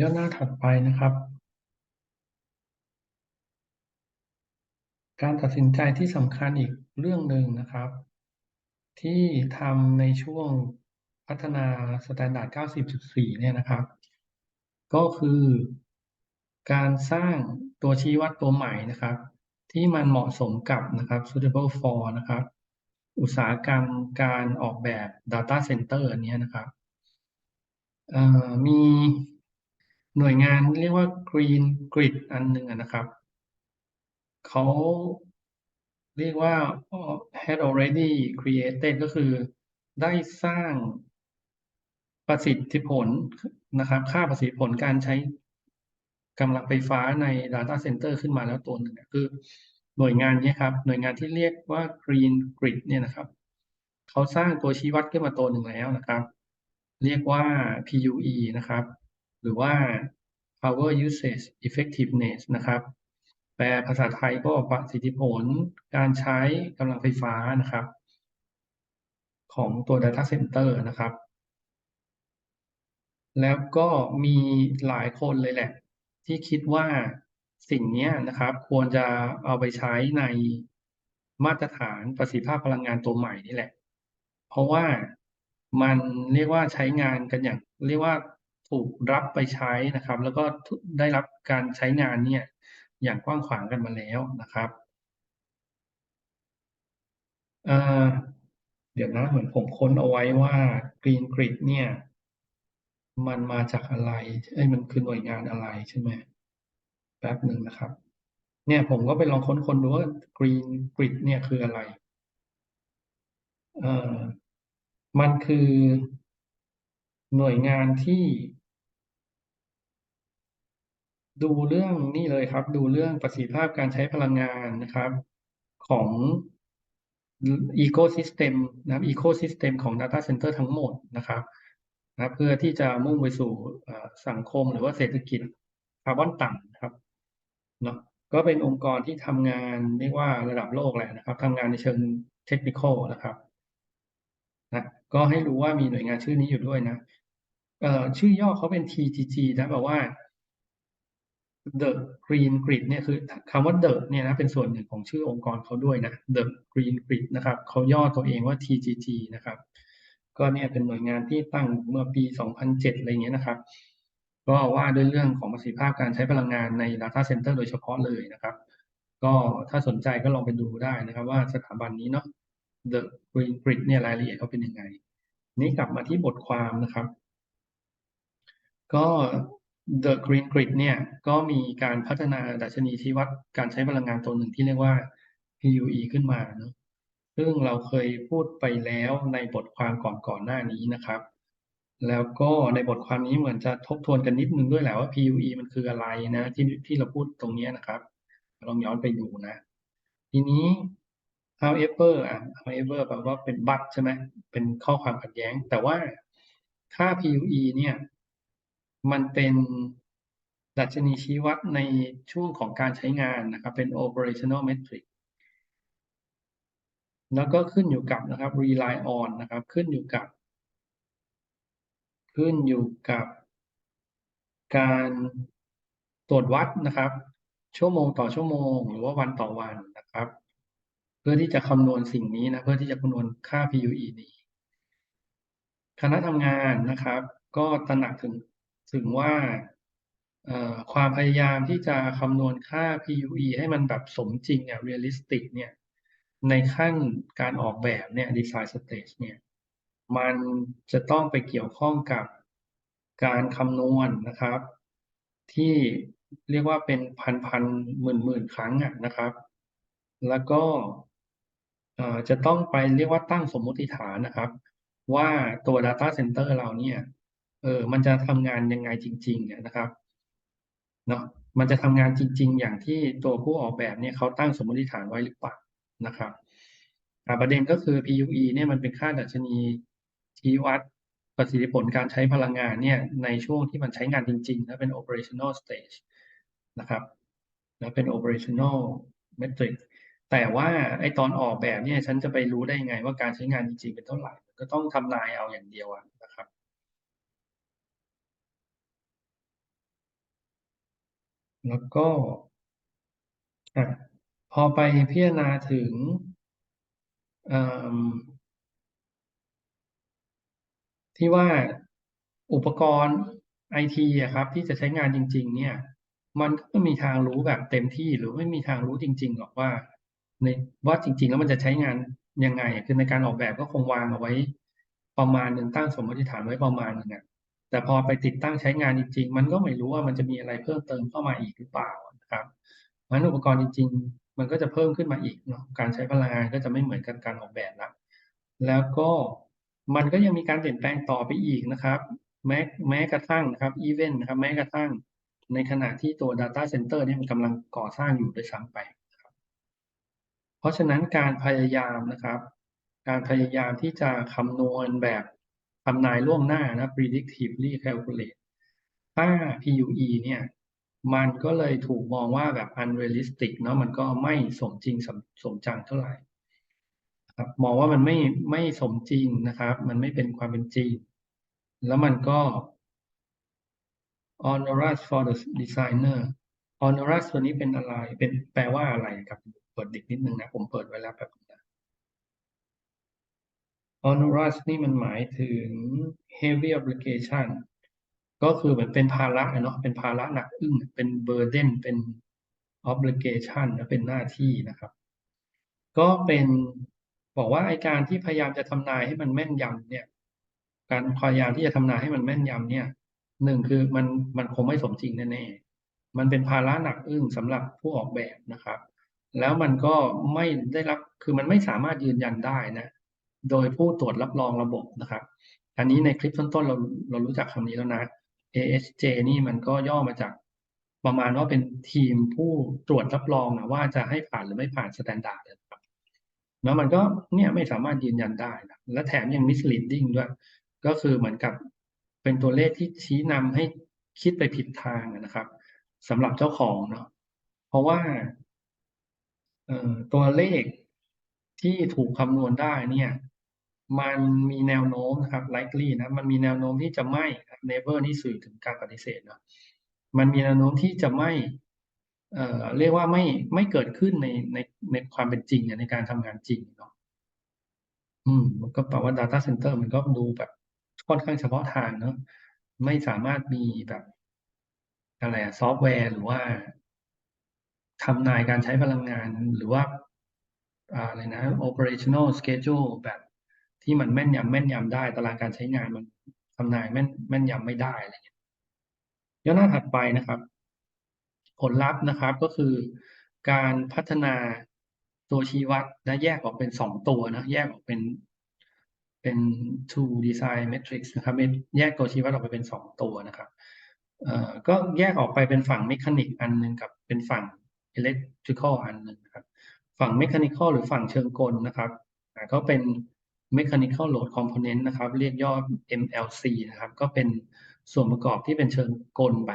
ย่อหน้าถัดไปนะครับ การตัดสินใจที่สำคัญอีกเรื่องหนึ่งนะครับ ที่ทำในช่วงพัฒนา Standard 90.4 เนี่ยนะครับ ก็คือการสร้างตัวชี้วัดตัวใหม่นะครับ ที่มันเหมาะสมกับนะครับ suitable for นะครับ อุตสาหกรรมการออกแบบ Data Center อันนี้นะครับมี หน่วยงานเรียกว่า Green Grid อันหนึ่งนะครับ เขาเรียกว่า had already created ก็คือได้สร้างประสิทธิผลนะครับ ค่าประสิทธิผลการใช้กำลังไฟฟ้าใน Data Center ขึ้นมาแล้วตัวหนึ่งคือหน่วยงานนี้ครับ หน่วยงานที่เรียกว่า Green Grid เนี่ยนะครับ เขาสร้างตัวชี้วัดขึ้นมาตัวหนึ่งแล้วนะครับ เรียกว่า PUE นะครับ หรือว่า Power Usage Effectiveness นะครับ แปลภาษาไทยก็ประสิทธิผลการใช้กำลังไฟฟ้านะครับ ของตัว Data Center นะครับ แล้วก็มีหลายคนเลยแหละ ที่คิดว่าสิ่งนี้นะครับ ควรจะเอาไปใช้ในมาตรฐานประสิทธิภาพพลังงานตัวใหม่นี่แหละ เพราะว่ามันเรียกว่าใช้งานกันอย่าง เรียกว่า ถูกรับไปใช้นะครับ แล้วก็ได้รับการใช้งานเนี่ยอย่างกว้างขวางกันมาแล้วนะครับเดี๋ยวนะเหมือนผมค้นเอาไว้ว่า Green Grid เนี่ย มันมาจากอะไรไอ้มันคือหน่วยงานอะไรใช่ไหมแป๊บหนึ่งนะครับ เนี่ยผมก็ไปลองค้นๆดูว่า Green Grid เนี่ยคืออะไรเอ่อมันคือหน่วยงานที่ ดูเรื่องนี่เลยครับ ดูเรื่องประสิทธิภาพการใช้พลังงานนะครับ ของอีโคซิสเต็มนะครับอีโคซิสเต็มของ Data Center ทั้งหมดนะครับนะเพื่อที่จะมุ่งไปสู่สังคมหรือว่าเศรษฐกิจคาร์บอนต่ำครับเนาะก็เป็นองค์กรที่ทำงานเรียกว่าระดับโลกแหละนะครับทำงานในเชิงเทคนิคนะครับนะก็ให้รู้ว่ามีหน่วยงานชื่อนี้อยู่ด้วยนะเอ่อชื่อย่อเขาเป็น TGG นะแปลว่า The Green Grid เนี่ยคือคำว่า The เนี่ยนะเป็นส่วนหนึ่งของชื่อองค์กรเขาด้วยนะ The Green Grid นะครับเขาย่อตัวเองว่า TGG นะครับ ก็เนี่ยเป็นหน่วยงานที่ตั้งเมื่อปี 2007 อะไรเงี้ยนะครับ ก็ว่าด้วยเรื่องของประสิทธิภาพการใช้พลังงานใน Data Center โดยเฉพาะเลยนะครับ ก็ถ้าสนใจก็ลองไปดูได้นะครับ ว่าสถาบันนี้เนาะ The Green Grid เนี่ยรายละเอียดเขาเป็นยังไง นี้กลับมาที่บทความนะครับ ก็ The Green Grid เนี่ยก็มีการพัฒนาดัชนีชี้วัดการใช้พลังงานตัวหนึ่งที่เรียกว่า PUE ขึ้นมาเนาะซึ่งเราเคยพูดไปแล้วในบทความก่อนก่อนหน้านี้นะครับ แล้วก็ในบทความนี้เหมือนจะทบทวนกันนิดนึงด้วยแหละว่า PUE มันคืออะไรนะที่ที่เราพูดตรงนี้นะครับลองย้อนไปดูนะ ทีนี้ however อะ however แปลว่าเป็นบัตใช่ไหมเป็นข้อความขัดแย้ง แต่ว่าค่า PUE เนี่ย มันเป็นดัชนีชี้วัดในช่วงของการใช้งานนะครับเป็น operational metric แล้วก็ขึ้นอยู่กับนะครับ rely on นะครับ ขึ้นอยู่กับ ขึ้นอยู่กับการตรวจวัดนะครับ ชั่วโมงต่อชั่วโมง หรือว่าวันต่อวันนะครับ เพื่อที่จะคำนวณสิ่งนี้นะเพื่อที่จะคำนวณค่า PUE นี้คณะทำงานนะครับ ก็ตระหนักถึง ถึงว่าความพยายามที่จะคำนวณค่า PUE ให้มันแบบสมจริงเนี่ย realistic เนี่ยในขั้นการออกแบบเนี่ย design stage เนี่ยมันจะต้องไปเกี่ยวข้องกับการคำนวณนะครับ ที่เรียกว่าเป็นพันพันหมื่นหมื่นครั้งนะครับ แล้วก็จะต้องไปเรียกว่าตั้งสมมติฐานนะครับ ว่าตัว Data Center เราเนี่ย เออมันจะทำงานยังไงจริงๆนะครับเนาะมันจะทำงานจริง ๆ อย่างที่ตัวผู้ออกแบบเนี่ยเขาตั้งสมมติฐานไว้หรือเปล่านะครับประเด็นก็คือ PUE เนี่ยมันเป็นค่าดัชนีชี้วัดประสิทธิผลการใช้พลังงานเนี่ยในช่วงที่มันใช้งานจริงๆและเป็น operational stage นะครับแล้วเป็น operational metric แต่ว่าไอตอนออกแบบเนี่ยฉันจะไปรู้ได้ยังไงว่าการใช้งานจริงๆเป็นเท่าไหร่ ก็ต้องทำนายเอาอย่างเดียวนะครับ แล้วก็พอไปพิจารณาถึงที่ว่าอุปกรณ์ไอทีอะครับ ที่จะใช้งานจริง ๆ เนี่ย มันก็ไม่มีทางรู้แบบเต็มที่หรือไม่มีทางรู้จริง ๆ หรอกว่าในว่าจริง ๆ แล้วมันจะใช้งานยังไง คือในการออกแบบก็คงวางเอาไว้ประมาณหนึ่งตั้งสมมติฐานไว้ประมาณหนึ่งอะ แต่พอไปติดตั้งใช้งานจริง ๆ มันก็ไม่รู้ว่ามันจะมีอะไรเพิ่มเติมเข้ามาอีกหรือเปล่านะครับเพราะนั้นอุปกรณ์จริง ๆ มันก็จะเพิ่มขึ้นมาอีกเนาะการใช้พลังงานก็จะไม่เหมือนกันการออกแบบละแล้วก็มันก็ยังมีการเปลี่ยนแปลงต่อไปอีกนะครับ แม้แม้กระทั่งนะครับอีเวนต์นะครับแม้กระทั่งในขณะที่ตัว Data Center เนี่ยมันกำลังก่อสร้างอยู่ด้วยซ้ำไป เพราะฉะนั้นการพยายามนะครับ การพยายามที่จะคำนวณแบบ ทำนายล่วงหน้านะ predictively calculate ถ้า PUE เนี่ย มันก็เลยถูกมองว่าแบบ unrealistic เนาะมันก็ไม่สมจริงสมสมจังเท่าไหร่ครับมองว่ามันไม่ไม่สมจริงนะครับ มันไม่เป็นความเป็นจริง แล้วมันก็ onerous for the designer onerous ตัวนี้เป็นอะไร เป็นแปลว่าอะไรครับ เปิดดิกนิดนึงนะ ผมเปิดไว้แล้วแบบ onerous นี่มันหมายถึง heavy obligation ก็คือเหมือนเป็นภาระเนาะเป็นภาระหนักอึ้งเป็น burden เป็น obligation นะเป็นหน้าที่นะครับ ก็เป็นบอกว่าไอการที่พยายามจะทำนายให้มันแม่นยำเนี่ย การพยายามที่จะทำนายให้มันแม่นยำเนี่ยหนึ่งคือมันมันคงไม่สมจริงแน่ๆมันเป็นภาระหนักอึ้งสำหรับผู้ออกแบบนะครับ แล้วมันก็ไม่ได้รับคือมันไม่สามารถยืนยันได้นะ โดยผู้ตรวจรับรองระบบนะครับ อันนี้ในคลิปต้นๆเราเรารู้จักคำนี้แล้วนะ ASJ นี่มันก็ย่อมาจากประมาณว่าเป็นทีมผู้ตรวจรับรองนะว่าจะให้ผ่านหรือไม่ผ่านสแตนดาร์ดนะครับแล้วมันก็เนี่ยไม่สามารถยืนยันได้นะและแถมยัง misleading ด้วย ก็คือเหมือนกับเป็นตัวเลขที่ชี้นำให้คิดไปผิดทางนะครับสำหรับเจ้าของเนาะเพราะว่าตัวเลขที่ถูกคำนวณได้เนี่ย มันมีแนวโน้มนะครับ likely นะ มันมีแนวโน้มที่จะไม่ never นี่สื่อถึงการปฏิเสธเนาะมันมีแนวโน้มที่จะไม่ เอ่อ เรียกว่าไม่ไม่เกิดขึ้นในในในความเป็นจริงในการทำงานจริงเนาะ อืม มันก็แปลว่า Data Center มันก็ดูแบบค่อนข้างเฉพาะทางเนาะ ไม่สามารถมีแบบอะไรซอฟต์แวร์หรือว่าทำนายการใช้พลังงานหรือว่าอะไรนะ operational schedule แบบ ที่มันแม่นยำแม่นยำได้ตารางการใช้งานมันทำนายแม่นแม่นยำไม่ได้อะไรเงี้ยย้อนหน้าถัดไปนะครับ ผลลัพธ์นะครับก็คือ การพัฒนาตัวชี้วัดนะแยกออกเป็นสองตัวนะแยกออกเป็นเป็น two design matrix นะครับแยกตัวชี้วัดออกไปเป็นสองตัวนะครับเอ่อก็แยกออกไปเป็นฝั่งเมคานิกอันหนึ่งกับเป็นฝั่ง electrical อันหนึ่งครับ ฝั่ง mechanical หรือฝั่งเชิงกลนะครับก็เป็น mechanical load component นะครับ เรียกย่อ MLC นะครับ ก็เป็นส่วนประกอบที่เป็นเชิงกลไป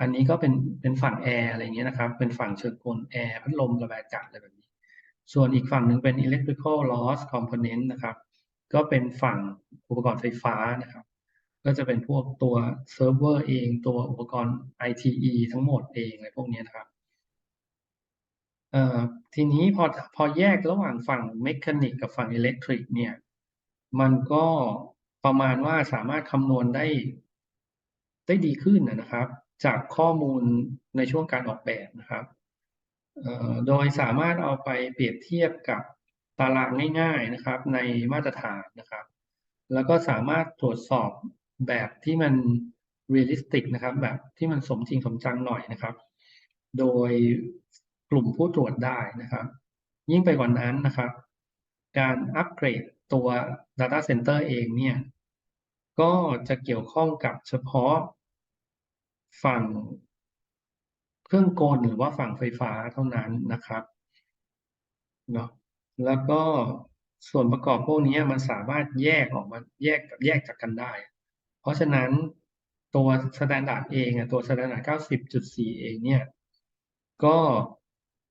อันนี้ก็เป็นเป็นฝั่งแอร์อะไรเงี้ยนะครับ เป็นฝั่งเชิงกลแอร์พัดลมระบายอากาศอะไรแบบนี้ ส่วนอีกฝั่งหนึ่งเป็น electrical loss component นะครับ ก็เป็นฝั่งอุปกรณ์ไฟฟ้านะครับ ก็จะเป็นพวกตัวเซิร์ฟเวอร์เองตัวอุปกรณ์ ITE ทั้งหมดเองอะไรพวกนี้นะครับเอ่อทีนี้พอพอแยกระหว่างฝั่งเมคานิกกับฝั่งอิเล็กทริกเนี่ย มันก็ประมาณว่าสามารถคำนวณได้ ได้ดีขึ้นนะครับ จากข้อมูลในช่วงการออกแบบนะครับโดยสามารถเอาไปเปรียบเทียบกับตารางง่าย ๆนะครับ ในมาตรฐานนะครับ แล้วก็สามารถตรวจสอบแบบที่มันเรียลลิสติกนะครับ แบบที่มันสมจริงสมจังหน่อยนะครับ โดยกลุ่มผู้ตรวจได้นะครับ ยิ่งไปกว่านั้นนะครับ การอัปเกรด ตัว Data Center เองเนี่ย ก็จะเกี่ยวข้องกับเฉพาะฝั่งเครื่องกลหรือว่าฝั่งไฟฟ้าเท่านั้นนะครับเนาะแล้วก็ส่วนประกอบพวกนี้มันสามารถแยกออกมาแยกแยกจากกันได้ เพราะฉะนั้นตัว Standard เองอะตัว Standard 90.4เองเนี่ย ก็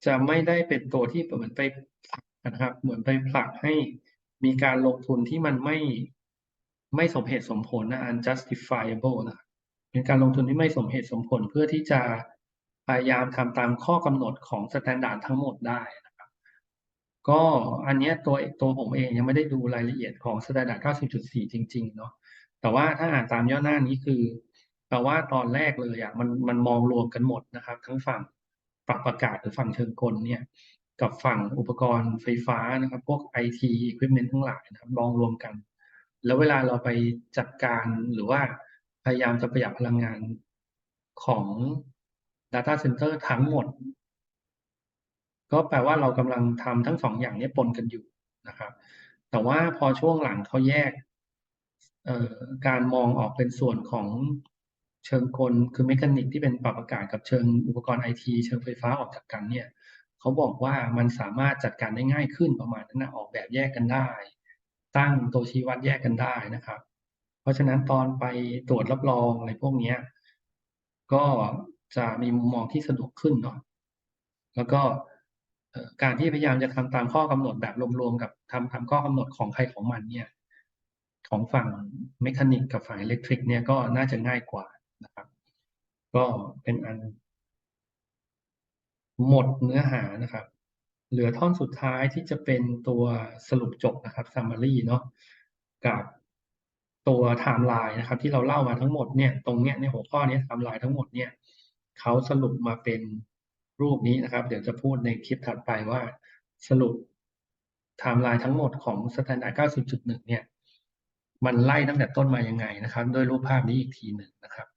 จะไม่ได้เป็นตัวที่เหมือนไปผลักนะครับ เหมือนไปผลักให้ มีการลงทุนที่มันไม่ไม่สมเหตุสมผลนะ unjustifiable นะเป็นการลงทุนที่ไม่สมเหตุสมผลเพื่อที่จะพยายามทำตามข้อกำหนดของ Standard ทั้งหมดได้นะครับ ก็อันนี้ตัวตัวผมเองยังไม่ได้ดูรายละเอียดของ Standard 90.4 จริง ๆ เนาะแต่ว่าถ้าอ่านตามย่อหน้านี้คือแปลว่าตอนแรกเลยอะมันมันมองรวมกันหมดนะครับ ทั้งฝั่งปรับอากาศหรือฝั่งเชิงกลเนี่ย กับฝั่งอุปกรณ์ไฟฟ้านะครับ พวก IT equipment ทั้งหลายนะครับมองรวมกัน แล้วเวลาเราไปจัดการหรือว่าพยายามจะประหยัดพลังงานของ Data Center ทั้งหมด ก็แปลว่าเรากำลังทำทั้งสองอย่างนี้ปนกันอยู่นะครับ แต่ว่าพอช่วงหลังเขาแยกการมองออกเป็นส่วนของเชิงกลคือเมคานิกที่เป็นปรับอากาศกับเชิงอุปกรณ์ไอทีเชิงไฟฟ้าออกจากกันเนี่ย เขาบอกว่ามันสามารถจัดการได้ง่ายขึ้นประมาณนั้นนะออกแบบแยกกันได้ ตั้งตัวชี้วัดแยกกันได้นะครับ เพราะฉะนั้นตอนไปตรวจรับรองอะไรพวกนี้ก็จะมีมุมมองที่สะดวกขึ้นเนาะแล้วก็การที่พยายามจะทำตามข้อกำหนดแบบรวมๆกับทำตามข้อกำหนดของใครของมันเนี่ย ของฝั่งเมคานิกกับฝั่งอิเล็กทริกเนี่ยก็น่าจะง่ายกว่านะครับ ก็เป็นอัน หมดเนื้อหานะครับ เหลือท่อนสุดท้ายที่จะเป็นตัวสรุปจบนะครับ summary เนาะกับตัวไทม์ไลน์นะครับ ที่เราเล่ามาทั้งหมดเนี่ยตรงเนี้ยในหัวข้อนี้ไทม์ไลน์ทั้งหมดเนี่ยเขาสรุปมาเป็นรูปนี้นะครับ เดี๋ยวจะพูดในคลิปถัดไปว่าสรุปไทม์ไลน์ทั้งหมดของ Standard 90.1 เนี่ย มันไล่ตั้งแต่ต้นมายังไงนะครับ ด้วยรูปภาพนี้อีกทีหนึ่งนะครับ